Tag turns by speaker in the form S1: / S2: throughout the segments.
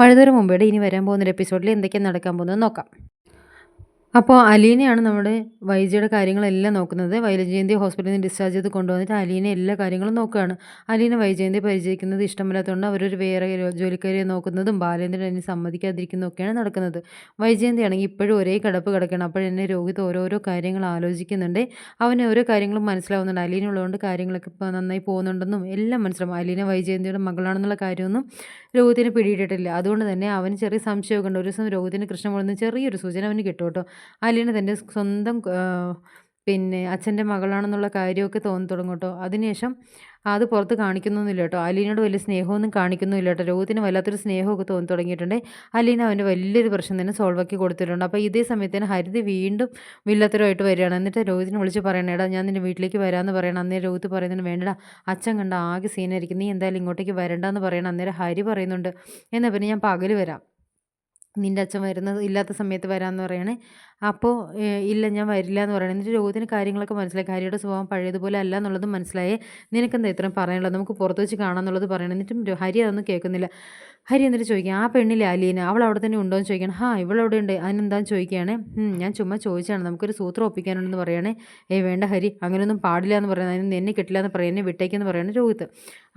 S1: മഴതോരം മുമ്പേടെ ഇനി വരാൻ പോകുന്ന എപ്പിസോഡിൽ എന്തൊക്കെയാണ് നടക്കാൻ പോകുന്നത് നോക്കാം. അപ്പോൾ അലീനയാണ് നമ്മുടെ വൈജയുടെ കാര്യങ്ങളെല്ലാം നോക്കുന്നത്. വൈജയന്തി ഹോസ്പിറ്റലിൽ നിന്ന് ഡിസ്ചാർജ് ചെയ്ത് കൊണ്ടുവന്നിട്ട് അലീന എല്ലാ കാര്യങ്ങളും നോക്കുകയാണ്. അലീന വൈജയന്തി പരിചയിക്കുന്നത് ഇഷ്ടമില്ലാത്തതുകൊണ്ട് അവരൊരു വേറെ ജോലിക്കാരിയെ നോക്കുന്നതും ബാലേന്ദ്രൻ എന്നെ സമ്മതിക്കാതിരിക്കുന്നതൊക്കെയാണ് നടക്കുന്നത്. വൈജയന്തി ആണെങ്കിൽ ഇപ്പോഴും ഒരേ കിടപ്പ് കിടക്കണം അപ്പോഴെന്നെ രോഹിത് ഓരോരോ കാര്യങ്ങൾ ആലോചിക്കുന്നുണ്ട്. അവന് ഓരോ കാര്യങ്ങളും മനസ്സിലാവുന്നുണ്ട്. അലീന ഉള്ളതുകൊണ്ട് കാര്യങ്ങളൊക്കെ ഇപ്പോൾ നന്നായി പോകുന്നുണ്ടെന്നും എല്ലാം മനസ്സിലാവും. അലീന വൈജയന്തിയുടെ മകളാണെന്നുള്ള കാര്യമൊന്നും രോഹിത്തിന് പിടിയിട്ടിട്ടില്ല. അതുകൊണ്ട് തന്നെ അവന് ചെറിയ സംശയമൊക്കെ ഉണ്ട്. ഒരു ദിവസം രോഹിതിന് കൃഷ്ണമുളന്ന് ചെറിയൊരു സൂചന അവന് കിട്ടും കേട്ടോ. അലീന തന്റെ സ്വന്തം പിന്നെ അച്ഛന്റെ മകളാണെന്നുള്ള കാര്യമൊക്കെ തോന്നി തുടങ്ങും കേട്ടോ. അതിനുശേഷം അത് പുറത്ത് കാണിക്കുന്നൊന്നുമില്ല കേട്ടോ. അലീനോട് വലിയ സ്നേഹമൊന്നും കാണിക്കുന്നില്ല കേട്ടോ. രോഗത്തിന് വല്ലാത്തൊരു സ്നേഹമൊക്കെ തോന്നി തുടങ്ങിയിട്ടുണ്ട്. അലീന അവന്റെ വലിയൊരു പ്രശ്നം തന്നെ സോൾവ് ആക്കി കൊടുത്തിട്ടുണ്ട്. അപ്പോൾ ഇതേ സമയത്തിന് ഹരിതി വീണ്ടും വില്ലത്തരമായിട്ട് വരികയാണ്. എന്നിട്ട് രോഹിതിനെ വിളിച്ച് പറയണേ എടാ ഞാൻ നിന്റെ വീട്ടിലേക്ക് വരാമെന്ന് പറയണം. അന്നേരം രോഹിത് പറയുന്നതിന് വേണ്ടടാ അച്ഛൻ കണ്ട ആകെ സീനായിരിക്കും നീ എന്തായാലും ഇങ്ങോട്ടേക്ക് വരണ്ടെന്ന് പറയണം. അന്നേരം ഹരി പറയുന്നുണ്ട് എന്നാൽ പിന്നെ ഞാൻ പകൽ വരാം. നിന്റെ അച്ഛൻ വരുന്നത് ഇല്ലാത്ത സമയത്ത് വരാമെന്ന് പറയണേ. അപ്പോൾ ഇല്ല ഞാൻ വരില്ല എന്ന് പറയണം. എന്നിട്ട് രോഗത്തിന് കാര്യങ്ങളൊക്കെ മനസ്സിലായി. കാര്യയുടെ സ്വഭാവം പഴയതുപോലെ അല്ല എന്നുള്ളത് മനസ്സിലായേ. നിനക്കെന്താ ഇത്രയും പറയാനുള്ളത്? നമുക്ക് പുറത്ത് വെച്ച് കാണാമെന്നുള്ളത് പറയണം. എന്നിട്ടും ഹരി അതൊന്നും കേൾക്കുന്നില്ല. ഹരി എന്നിട്ട് ചോദിക്കാം ആ പെണ്ണിലെ അലീന? അവൾ അവിടെ തന്നെ ഉണ്ടോ? എന്ന് ചോദിക്കണം ഹാ ഇവളവിടെ ഉണ്ട്. അതിനെന്താന്ന് ചോദിക്കുകയാണ് ഞാൻ ചുമ്മാ ചോദിച്ചാണ് നമുക്കൊരു സൂത്രം ഒപ്പിക്കാനുണ്ടെന്ന് പറയണേ. ഏയ് വേണ്ട ഹരി. അങ്ങനെയൊന്നും പാടില്ല എന്ന് പറയുന്നത് അതിന് എന്നെ കിട്ടില്ല എന്ന് പറയുന്നത് വിട്ടേക്കെന്ന് പറയുന്നത് രോഹിത്ത്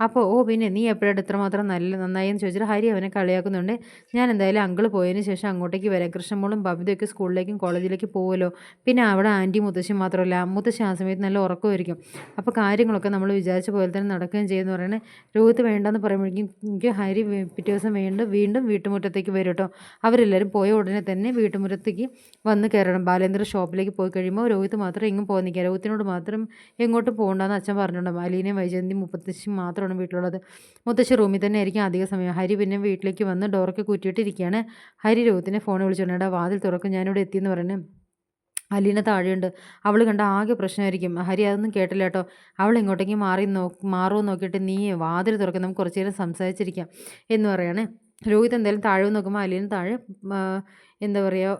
S1: അപ്പോൾ ഓ പിന്നെ നീ എപ്പോഴാണ് ഇത്രമാത്രം നല്ല നന്നായി എന്ന് ചോദിച്ചിട്ട് ഹരി അവനെ കളിയാക്കുന്നുണ്ട്. ഞാൻ എന്തായാലും അങ്കിൾ പോയതിന് ശേഷം അങ്ങോട്ടേക്ക് വരാം. കൃഷ്ണമോളും ബബിതയൊക്കെ സ്കൂളിലേക്കും കോളേജിലേക്ക് പോകുമല്ലോ പിന്നെ അവിടെ ആന്റി മുത്തശ്ശി മാത്രമല്ല മുത്തശ്ശി ആ സമയത്ത് നല്ല ഉറക്കമായിരിക്കും. അപ്പോൾ കാര്യങ്ങളൊക്കെ നമ്മൾ വിചാരിച്ച പോലെ തന്നെ നടക്കുകയും ചെയ്യുമെന്ന് പറയുന്നത് രോഹിത്ത് വേണ്ടെന്ന് പറയുമ്പോഴേക്കും എനിക്ക് ഹരി പിറ്റേ ദിവസം വീണ്ടും വീണ്ടും വീട്ടുമുറ്റത്തേക്ക് വരും കേട്ടോ. അവരെല്ലാവരും പോയ ഉടനെ തന്നെ വീട്ടുമുറ്റത്തേക്ക് വന്ന് കയറണം. ബാലേന്ദ്ര ഷോപ്പിലേക്ക് പോയി കഴിയുമ്പോൾ രോഹിത് മാത്രം എങ്ങും പോകാൻ നിൽക്കുക രോഹിത്തിനോട് മാത്രം എങ്ങോട്ടും പോകണ്ടെന്ന് അച്ഛൻ പറഞ്ഞിട്ടുണ്ടാവും അലീനയും വൈജയന്തി മുപ്പത്തശ്ശി മാത്രമാണ് വീട്ടിലുള്ളത്. മുത്തശ്ശി റൂമിൽ തന്നെ ആയിരിക്കും അധിക സമയം. ഹരി പിന്നെ വീട്ടിലേക്ക് വന്ന് ഡോറൊക്കെ കുറ്റിയിട്ടിരിക്കുകയാണ് ഹരി രോഹിത്തിനെ ഫോണിൽ വിളിച്ചിട്ടുണ്ട് വാതിൽ തുറക്കും ഞാനിവിടെ എത്തിയെന്ന് പറഞ്ഞു അലീന താഴെയുണ്ട്. അവൾ കണ്ട ആകെ പ്രശ്നമായിരിക്കും. ഹരി അതൊന്നും കേട്ടില്ല കേട്ടോ. അവൾ ഇങ്ങോട്ടേക്ക് മാറി നോ മാറുമോ നോക്കിയിട്ട് നീ വാതിൽ തുറക്കും നമുക്ക് കുറച്ച് നേരം സംസാരിച്ചിരിക്കാം എന്ന് പറയണേ. രോഹിത് എന്തായാലും താഴെ നോക്കുമ്പോൾ അലീന താഴെ എന്താ പറയുക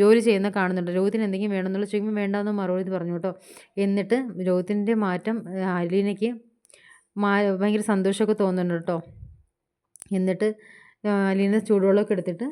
S1: ജോലി ചെയ്യുന്ന കാണുന്നുണ്ട്. രോഹിത്തിന് എന്തെങ്കിലും വേണമെന്നുള്ള ചോദിക്കുമ്പോൾ വേണ്ടാന്ന് മറുപടി പറഞ്ഞു കേട്ടോ. എന്നിട്ട് രോഹിത്തിന്റെ മാറ്റം അലീനയ്ക്ക് മാ ഭയങ്കര സന്തോഷമൊക്കെ തോന്നുന്നുണ്ട് കേട്ടോ. എന്നിട്ട് അലീന ചൂടുവെള്ളമൊക്കെ എടുത്തിട്ട്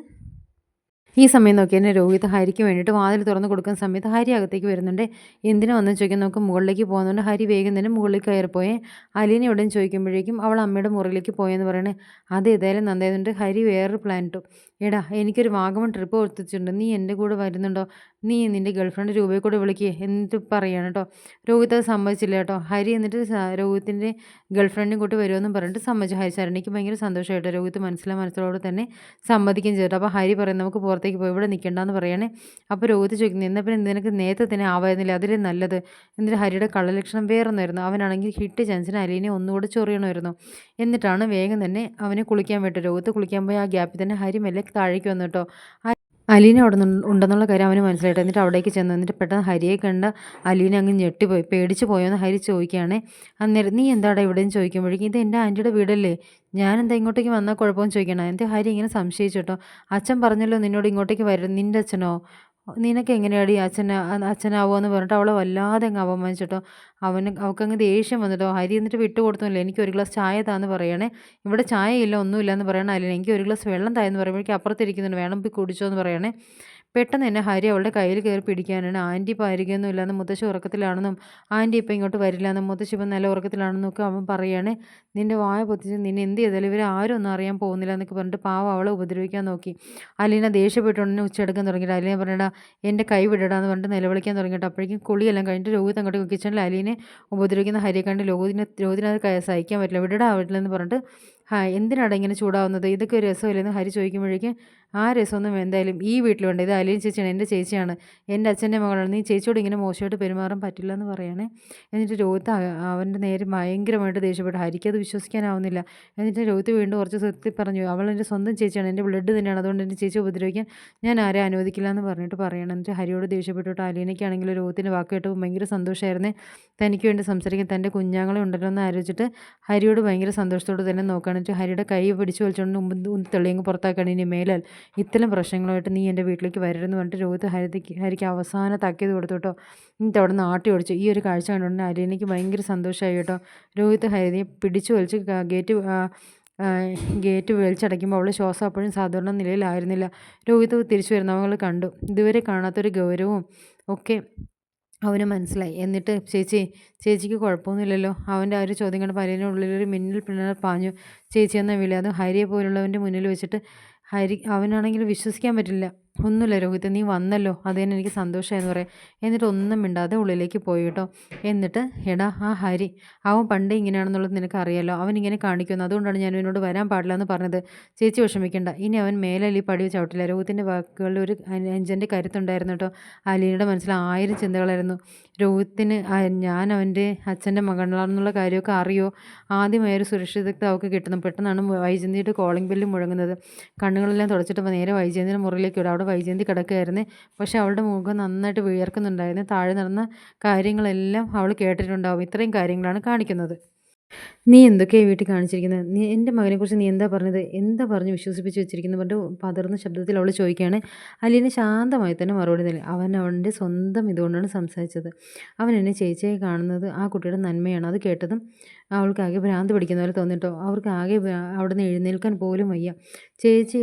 S1: ഈ സമയം നോക്കി എന്നെ രോഹിത് ഹരിക്ക് വേണ്ടിയിട്ട് വാതിൽ തുറന്ന് കൊടുക്കുന്ന സമയത്ത് ഹരി അകത്തേക്ക് വരുന്നുണ്ട്. എന്തിനു വന്നു ചോദിക്കാൻ നമുക്ക് മുകളിലേക്ക് പോകുന്നുണ്ട്. ഹരി വേഗം തന്നെ മുകളിലേക്ക് കയറിപ്പോയേ. അലീനെ ഉടൻ ചോദിക്കുമ്പോഴേക്കും അവൾ അമ്മയുടെ മുറിയിലേക്ക് പോയെന്ന് പറയണേ. അത് ഏതായാലും നന്നായതുകൊണ്ട് ഹരി വേറൊരു പ്ലാൻ ഇട്ടു. എടാ എനിക്കൊരു വാഗമൺ ട്രിപ്പ് കൊടുത്തിട്ടുണ്ട് നീ എന്റെ കൂടെ വരുന്നുണ്ടോ? നീ നിന്റെ ഗേൾഫ്രണ്ട് രൂപയെ കൂടെ വിളിക്കുക എന്നിട്ട് പറയാണ് കേട്ടോ രോഹിത് അത് സമ്മതിച്ചില്ല കേട്ടോ ഹരി എന്നിട്ട് രോഹിത്തിന്റെ ഗേൾഫ്രണ്ടും കൂട്ടി വരുമെന്നും പറഞ്ഞിട്ട് സമ്മതിച്ചു. ഹരി എനിക്ക് ഭയങ്കര സന്തോഷമായിട്ടോ രോഹിത് മനസ്സിലെ മനസ്സിലോട് തന്നെ സമ്മതിക്കുകയും ചെയ്തു അപ്പോൾ ഹരി പറയും നമുക്ക് പുറത്തേക്ക് പോയി ഇവിടെ നിൽക്കേണ്ടെന്ന് പറയണേ. അപ്പോൾ രോഹിത് ചോദിക്കുന്നത് എന്നാൽ പിന്നെ നിനക്ക് നേരത്തെ തന്നെ ആവായിരുന്നില്ല അതിൽ നല്ലത്. എന്നിട്ട് ഹരിയുടെ കള്ളലക്ഷണം വേറൊന്നായിരുന്നു. അവനാണെങ്കിൽ ഹിറ്റ് ചാൻസിന് അലീനെ ഒന്നുകൂടെ ചൊറിയണമായിരുന്നു. എന്നിട്ടാണ് വേഗം തന്നെ അവനെ കുളിക്കാൻ വിട്ടു രോഹിത്ത് കുളിക്കാൻ പോയി ആ ഗ്യാപ്പിൽ തന്നെ ഹരി മെല്ലെ താഴേക്ക് വന്നു കേട്ടോ അലീന അവിടെ ഉണ്ടെന്നുള്ള കാര്യം അവന് മനസ്സിലായിട്ട് എന്നിട്ട് അവിടേക്ക് ചെന്നു എന്നിട്ട് പെട്ടെന്ന് ഹരിയെ കണ്ട അലീന അങ്ങ് ഞെട്ടിപ്പോയി പേടിച്ച് പോയോന്ന് ഹരി ചോദിക്കുകയാണ്. അന്നേരം നീ എന്താടാ ഇവിടെയും ചോദിക്കുമ്പോഴേക്കും? ഇത് എന്റെ ആന്റിയുടെ വീടല്ലേ. ഞാൻ എന്താ ഇങ്ങോട്ടേക്ക് വന്നാൽ കുഴപ്പമെന്ന് ചോദിക്കണം? എന്റെ ഹരി ഇങ്ങനെ സംശയിച്ചു കേട്ടോ. അച്ഛൻ പറഞ്ഞല്ലോ നിന്നോട് ഇങ്ങോട്ടേക്ക് വരും നിന്റെ അച്ഛനോ? നിനക്ക് എങ്ങനെയാടി അച്ഛന അച്ഛനാവോ എന്ന് പറഞ്ഞിട്ട് അവളെ വല്ലാതെ അങ്ങ് അപമാനിച്ചിട്ടോ അവന് അവൾക്കങ്ങ് ദേഷ്യം വന്നിട്ടോ? ഹരി എന്നിട്ട് വിട്ടു കൊടുത്തില്ല എനിക്ക് ഒരു ഗ്ലാസ് ചായ താന്ന് പറയണേ. ഇവിടെ ചായ ഇല്ല ഒന്നുമില്ല എന്ന് പറയണ അല്ല എനിക്ക് ഒരു ഗ്ലാസ് വെള്ളം തായെന്ന് പറയുമ്പോഴേക്കും അപ്പുറത്തിരിക്കുന്നുണ്ട്. വേണം പോയി കുടിച്ചോ എന്ന് പറയണേ. പെട്ടെന്ന് തന്നെ ഹരി അവളുടെ കയ്യിൽ കയറി പിടിക്കാനാണ്. ആന്റി ഇപ്പോൾ ഇല്ലാന്ന് മുത്തശ്ശി ഉറക്കത്തിലാണെന്നും ആന്റി ഇപ്പം ഇങ്ങോട്ട് വരില്ല എന്നും മുത്തശ്ശി ഇപ്പം നല്ല ഉറക്കത്തിലാണെന്നും ഒക്കെ അവൻ പറയുകയാണ് നിന്റെ വായ പൊത്തിച്ച് നിന്നെ എന്ത് ചെയ്താലും ഇവർ ആരും ഒന്നും അറിയാൻ പോകുന്നില്ല എന്നൊക്കെ പറഞ്ഞിട്ട് പാവം അവളെ ഉപദ്രവിക്കാൻ നോക്കി. അലീന ദേഷ്യപ്പെട്ടുകൊണ്ട് ഉച്ചെടുക്കാൻ തുടങ്ങിയിട്ട് അലീന പറഞ്ഞിട്ട് എന്റെ കൈ വിടടാന്ന് പറഞ്ഞിട്ട് നിലവിളിക്കാൻ തുടങ്ങിയിട്ട് അപ്പോഴേക്കും കുളിയെല്ലാം കഴിഞ്ഞിട്ട് രോഹിത് അങ്ങോട്ട് കിച്ചണിൽ അലീനെ ഉപദ്രവിക്കുന്ന ഹരിയെ കണ്ട് ലോകത്തിനെ രോഹിതിനത് സഹിക്കാൻ പറ്റില്ല വിടടാ വീട്ടിലെന്ന് പറഞ്ഞിട്ട് എന്തിനാണ് ഇങ്ങനെ ചൂടാവുന്നത്? ഇതൊക്കെ ഒരു രസമില്ലെന്ന് ഹരി ചോദിക്കുമ്പോഴേക്കും ആ രസമൊന്നും എന്തായാലും ഈ വീട്ടിലുണ്ട്. ഇത് അലിയൻ ചേച്ചിയാണ് എന്റെ ചേച്ചിയാണ്. എന്റെ അച്ഛന്റെ മകളാണ്. നീ ചേച്ചിയോട് ഇങ്ങനെ മോശമായിട്ട് പെരുമാറാൻ പറ്റില്ല എന്ന് പറയണേ. എന്നിട്ട് രോഹിത്ത് അവന്റെ നേരെ ഭയങ്കരമായിട്ട് ദേഷ്യപ്പെട്ടു. ഹരിക്കത് വിശ്വസിക്കാനാവുന്നില്ല. എന്നിട്ട് രോഹിത്ത് വീണ്ടും കുറച്ച് സത്യത്തിൽ പറഞ്ഞു അവൾ എന്റെ സ്വന്തം ചേച്ചിയാണ്. എന്റെ ബ്ലഡ് തന്നെയാണ്. അതുകൊണ്ട് എന്റെ ചേച്ചി ഉപദ്രവിക്കാൻ ഞാൻ ആരെ അനുവദിക്കില്ല എന്ന് പറഞ്ഞിട്ട് പറയണം. എന്നിട്ട് ഹരിയോട് ദേഷ്യപ്പെട്ടിട്ട് അലീനയ്ക്കാണെങ്കിൽ രോഹിത്തിന്റെ വാക്ക് കേട്ടപ്പോൾ ഭയങ്കര സന്തോഷമായിരുന്നേ തനിക്ക് വേണ്ടി സംസാരിക്കാൻ തന്റെ കുഞ്ഞാങ്ങളെ ഉണ്ടല്ലോ എന്ന് ആലോചിച്ചിട്ട് ഹരിയോട് ഭയങ്കര സന്തോഷത്തോടെ തന്നെ നോക്കുകയാണ് ഹരിയുടെ കൈ പിടിച്ചു വലിച്ചുകൊണ്ട് മുമ്പ് തെളിയങ്ങ് പുറത്താക്കണം. ഇനി മേലാൽ ഇത്തരം പ്രശ്നങ്ങളുമായിട്ട് നീ എന്റെ വീട്ടിലേക്ക് വരരുതെന്ന് പറഞ്ഞിട്ട് രോഹിത് ഹരിതയ്ക്ക് ഹരിക്ക് അവസാന തക്കിയത് കൊടുത്തു കേട്ടോ. എന്നിട്ട് അവിടെ നിന്ന് ആട്ടി ഓടിച്ചു ഈ ഒരു കാഴ്ച കണ്ടുകൊണ്ട് അലീനയ്ക്ക് ഭയങ്കര സന്തോഷമായി കേട്ടോ. രോഹിത് ഹരിതയെ പിടിച്ചു വലിച്ച് ഗേറ്റ് ഗേറ്റ് വലിച്ചടയ്ക്കുമ്പോൾ അവൾ ശ്വാസം അപ്പോഴും സാധാരണ നിലയിലായിരുന്നില്ല. രോഹിത് തിരിച്ചു വരുന്ന അവങ്ങൾ കണ്ടു. ഇതുവരെ കാണാത്തൊരു ഗൗരവവും ഒക്കെ അവന് മനസ്സിലായി. എന്നിട്ട് ചേച്ചി ചേച്ചിക്ക് കുഴപ്പമൊന്നുമില്ലല്ലോ? അവന്റെ ആ ഒരു ചോദ്യം അലീനയുടെ ഉള്ളിലൊരു മിന്നൽ പിണർ പാഞ്ഞു. ചേച്ചി എന്ന വിളി അത് ഹരിയെ പോലുള്ളവന്റെ മുന്നിൽ വെച്ചിട്ട് ഹരി അവനാണെങ്കിൽ വിശ്വസിക്കാൻ പറ്റില്ല. ഒന്നുമില്ല രോഹിത് നീ വന്നല്ലോ. അത് തന്നെ എനിക്ക് സന്തോഷമായെന്ന് പറയാം. എന്നിട്ട് ഒന്നും മിണ്ടാതെ ഉള്ളിലേക്ക് പോയി കേട്ടോ. എന്നിട്ട് എടാ ആ ഹരി അവൻ പണ്ടേ ഇങ്ങനെയാണെന്നുള്ളത് നിനക്ക് അറിയാലോ. അവൻ ഇങ്ങനെ കാണിക്കുന്നു. അതുകൊണ്ടാണ് ഞാൻ എന്നോട് വരാൻ പാടില്ല എന്ന് പറഞ്ഞത്. ചേച്ചി വിഷമിക്കണ്ട. ഇനി അവൻ മേലല്ലി പടി ചവിട്ടില്ല. രോഹിത്തിന്റെ വാക്കുകളിൽ ഒരു അഞ്ചന്റെ കരുത്തുണ്ടായിരുന്നു കേട്ടോ. അലീനയുടെ മനസ്സിൽ ആയിരം ചിന്തകളായിരുന്നു. രോഹിത്തിന് ഞാൻ അവന്റെ അച്ഛന്റെ മകളാണെന്നുള്ള കാര്യമൊക്കെ അറിയോ? ആദ്യമായ ഒരു സുരക്ഷിതത്വം അവൾക്ക് കിട്ടുന്നു പെട്ടെന്നാണ് വൈജന്തിയുടെ കോളിംഗ് ബെല്ല് മുഴങ്ങുന്നത്. കണ്ണുകളെല്ലാം തുടച്ചിട്ട് നേരെ വൈജന്തിന്റെ മുറിയിലേക്ക് വിടും. അവിടെ വൈജയന്തി കിടക്കുകയായിരുന്നു പക്ഷെ അവളുടെ മുഖം നന്നായിട്ട് വിയർക്കുന്നുണ്ടായിരുന്നു. താഴെ നടന്ന കാര്യങ്ങളെല്ലാം അവൾ കേട്ടിട്ടുണ്ടാവും. ഇത്രയും കാര്യങ്ങളാണ് കാണിക്കുന്നത്. നീ എന്തൊക്കെയാണ് വീട്ടിൽ കാണിച്ചിരിക്കുന്നത്? നീ എന്റെ മകനെക്കുറിച്ച് നീ എന്താ പറഞ്ഞത്? എന്താ പറഞ്ഞ് വിശ്വസിപ്പിച്ച് വെച്ചിരിക്കുന്നു പറഞ്ഞു പതർന്ന ശബ്ദത്തിൽ അവൾ ചോദിക്കുകയാണ്. അലീന ശാന്തമായി തന്നെ മറുപടി നൽകി. അവൻ അവന്റെ സ്വന്തം ഇതുകൊണ്ടാണ് സംസാരിച്ചത്. അവൻ എന്നെ ചേച്ചിയായി കാണുന്നത് ആ കുട്ടിയുടെ നന്മയാണ്. അത് കേട്ടതും അവൾക്ക് ആകെ ഭ്രാന്ത് പിടിക്കുന്ന പോലെ തോന്നിട്ടോ. അവർക്ക് ആകെ അവിടെ നിന്ന് എഴുന്നേൽക്കാൻ പോലും വയ്യ. ചേച്ചി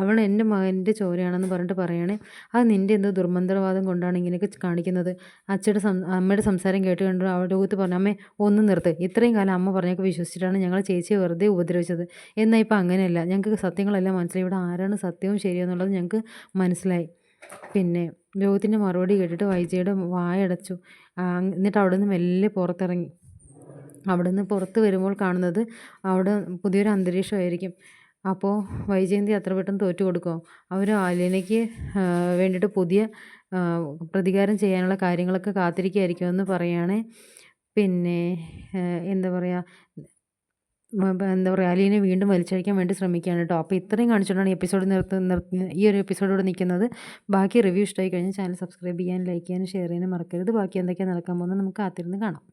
S1: അവൾ എന്റെ മകന്റെ ചോരയാണെന്ന് പറഞ്ഞിട്ട് പറയുകയാണെ അത് നിന്റെ എന്തോ ദുർമന്ത്രവാദം കൊണ്ടാണ് ഇങ്ങനെയൊക്കെ കാണിക്കുന്നത്. അച്ഛയുടെ അമ്മയുടെ സംസാരം കേട്ട് കണ്ടു അവളുടെ കൂത്ത് പറഞ്ഞു അമ്മേ നിർത്ത്. ഇത്രയും കാലം അമ്മ പറഞ്ഞൊക്കെ വിശ്വസിച്ചിട്ടാണ് ഞങ്ങൾ ചേച്ചിയെ വെറുതെ ഉപദ്രവിച്ചത്. എന്നാൽ ഇപ്പം അങ്ങനെയല്ല. ഞങ്ങൾക്ക് സത്യങ്ങളെല്ലാം മനസ്സിലായി. ഇവിടെ ആരാണ് സത്യവും ശരിയെന്നുള്ളത് ഞങ്ങൾക്ക് മനസ്സിലായി. പിന്നെ രോഗത്തിന്റെ മറുപടി കേട്ടിട്ട് വൈജയുടെ വായടച്ചു എന്നിട്ട് അവിടെ നിന്ന് മെല്ലെ പുറത്തിറങ്ങി. അവിടെ നിന്ന് പുറത്ത് വരുമ്പോൾ കാണുന്നത് അവിടെ പുതിയൊരു അന്തരീക്ഷമായിരിക്കും. അപ്പോൾ വൈജയന്തി അത്ര പെട്ടെന്ന് തോറ്റു കൊടുക്കുമോ അവർ ആലിനയ്ക്ക് വേണ്ടിയിട്ട് പുതിയ പ്രതികാരം ചെയ്യാനുള്ള കാര്യങ്ങളൊക്കെ കാത്തിരിക്കുകയായിരിക്കുമെന്ന് പറയുകയാണെ പിന്നെ എന്താ പറയുക എന്താ പറയുക അലീനെ വീണ്ടും വലിച്ചഴിക്കാൻ വേണ്ടി ശ്രമിക്കുകയാണ് കേട്ടോ. അപ്പോൾ ഇത്രയും കാണിച്ചുകൊണ്ടാണ് എപ്പിസോഡ് നിർത്ത് നിർത്തി ഈ ഒരു എപ്പിസോഡോട് നിൽക്കുന്നത്. ബാക്കി റിവ്യൂ ഇഷ്ടമായി കഴിഞ്ഞാൽ ചാനൽ സബ്സ്ക്രൈബ് ചെയ്യാൻ ലൈക്ക് ചെയ്യാനും ഷെയർ ചെയ്യാനും മറക്കരുത്. ബാക്കി എന്തൊക്കെയാണ് നടക്കാൻ പോകുന്നത് നമുക്ക് കാത്തിരുന്ന് കാണാം.